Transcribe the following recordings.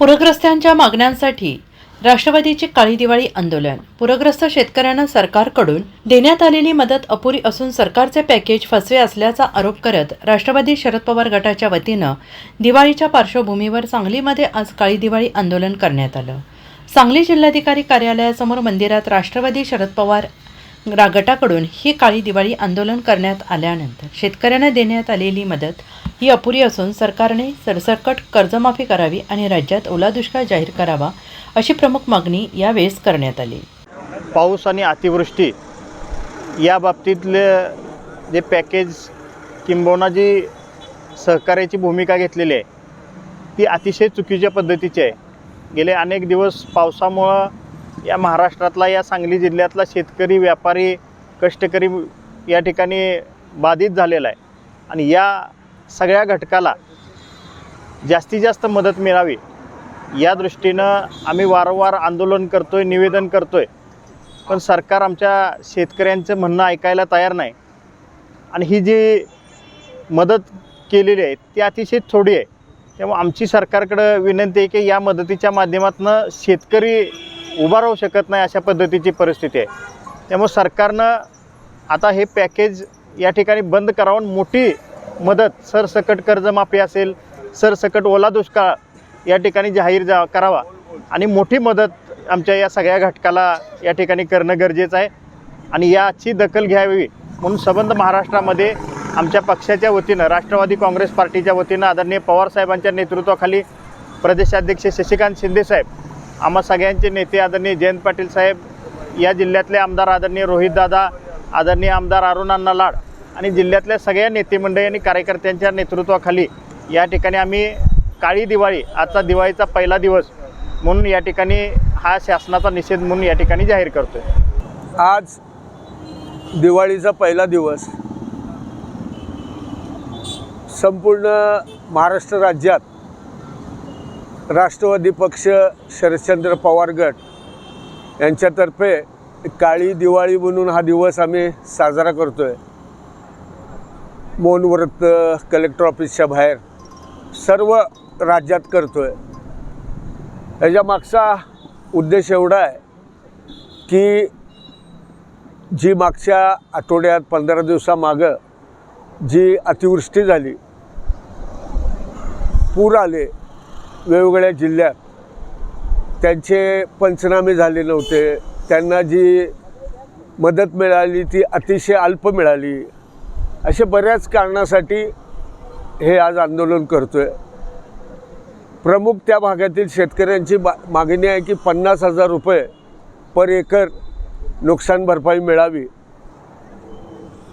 पूरग्रस्तांच्या मागण्यांसाठी राष्ट्रवादीचे काळी दिवाळी आंदोलन. पूरग्रस्त शेतकऱ्यांना सरकारकडून देण्यात आलेली मदत अपुरी असून सरकारचे पॅकेज फसवे असल्याचा आरोप करत राष्ट्रवादी शरद पवार गटाच्या वतीनं दिवाळीच्या पार्श्वभूमीवर सांगलीमध्ये आज काळी दिवाळी आंदोलन करण्यात आलं. सांगली जिल्हाधिकारी कार्यालयासमोर मंदिरात राष्ट्रवादी शरद पवार गटाकडून ही काळी दिवाळी आंदोलन करण्यात आल्यानंतर शेतकऱ्यांना देण्यात आलेली मदत ही अपुरी असून सरकारने सरसकट कर्जमाफी करावी आणि राज्यात ओला दुष्काळ जाहीर करावा अशी प्रमुख मागणी यावेळेस करण्यात आली. पाऊस आणि अतिवृष्टी या बाबतीतले जे पॅकेज किंबहुना जी सहकार्याची भूमिका घेतलेली आहे ती अतिशय चुकीच्या पद्धतीची आहे. गेले अनेक दिवस पावसामुळं या महाराष्ट्रातला या सांगली जिल्ह्यातला शेतकरी व्यापारी कष्टकरी या ठिकाणी बाधित झालेला आहे. आणि या सगळ्या घटकाला जास्तीत जास्त मदत मिळावी या दृष्टीनं आम्ही वारंवार आंदोलन करतो आहे निवेदन करतो आहे पण सरकार आमच्या शेतकऱ्यांचं म्हणणं ऐकायला तयार नाही. आणि ही जी मदत केलेली आहे ती अतिशय थोडी आहे. त्यामुळे आमची सरकारकडं विनंती आहे की या मदतीच्या माध्यमातून शेतकरी उभा राहू शकत नाही अशा पद्धतीची परिस्थिती आहे. त्यामुळे सरकारनं आता हे पॅकेज या ठिकाणी बंद करावून मोठी मदत सरसकट कर्जमाफी असेल सरसकट ओला दुष्काळ या ठिकाणी जाहीर जा करावा. आणि मोठी मदत आमच्या या सगळ्या घटकाला या ठिकाणी करणं गरजेचं आहे. आणि याची दखल घ्यावी म्हणून संबंध महाराष्ट्रामध्ये आमच्या पक्षाच्या वतीनं राष्ट्रवादी काँग्रेस पार्टीच्या वतीनं आदरणीय पवारसाहेबांच्या नेतृत्वाखाली प्रदेशाध्यक्ष शशिकांत शिंदेसाहेब आम्हा सगळ्यांचे नेते आदरणीय जयंत पाटील साहेब या जिल्ह्यातले आमदार आदरणीय रोहितदादा आदरणीय आमदार अरुणांना लाड आणि जिल्ह्यातल्या सगळ्या नेतेमंडळी आणि कार्यकर्त्यांच्या नेतृत्वाखाली या ठिकाणी आम्ही काळी दिवाळी आजचा दिवाळीचा पहिला दिवस म्हणून या ठिकाणी हा शासनाचा निषेध म्हणून या ठिकाणी जाहीर करतो आहे आज दिवाळीचा पहिला दिवस संपूर्ण महाराष्ट्र राज्यात राष्ट्रवादी पक्ष शरदचंद्र पवार गट यांच्यातर्फे काळी दिवाळी म्हणून हा दिवस आम्ही साजरा करतो आहे मौनव्रत कलेक्टर ऑफिसच्या बाहेर सर्व राज्यात करतो आहे याच्या मागचा उद्देश एवढा आहे की जी मागच्या आठवड्यात पंधरा दिवसामागं जी अतिवृष्टी झाली पूर आले वेगवेगळ्या जिल्ह्यात त्यांचे पंचनामे झाले नव्हते. त्यांना जी मदत मिळाली ती अतिशय अल्प मिळाली. असे बऱ्याच कारणासाठी हे आज आंदोलन करतो आहे प्रमुख त्या भागातील शेतकऱ्यांची मा मागणी आहे की पन्नास हजार रुपये पर एकर नुकसान भरपाई मिळावी.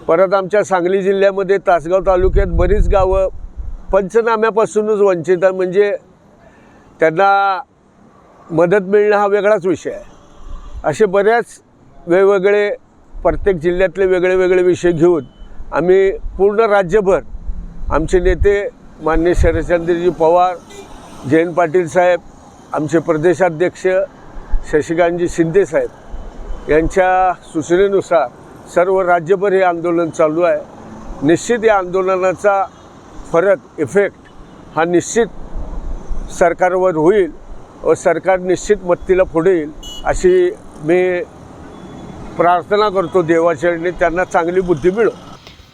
परत आमच्या सांगली जिल्ह्यामध्ये तासगाव तालुक्यात बरीच गावं पंचनाम्यापासूनच वंचित आहे म्हणजे त्यांना मदत मिळणं हा वेगळाच विषय आहे. असे बऱ्याच वेगवेगळे प्रत्येक जिल्ह्यातले वेगळे वेगळे विषय घेऊन आम्ही पूर्ण राज्यभर आमचे नेते मान्य शरदचंद्रजी पवार जयंत पाटील साहेब आमचे प्रदेशाध्यक्ष शशिकांतजी शिंदे साहेब यांच्या सूचनेनुसार सर्व राज्यभर हे आंदोलन चालू आहे. निश्चित या आंदोलनाचा फरक इफेक्ट हा निश्चित सरकारवर होईल व सरकार निश्चित मत्तीला पुढे येईल अशी मी प्रार्थना करतो देवाचरणी त्यांना चांगली बुद्धी मिळो.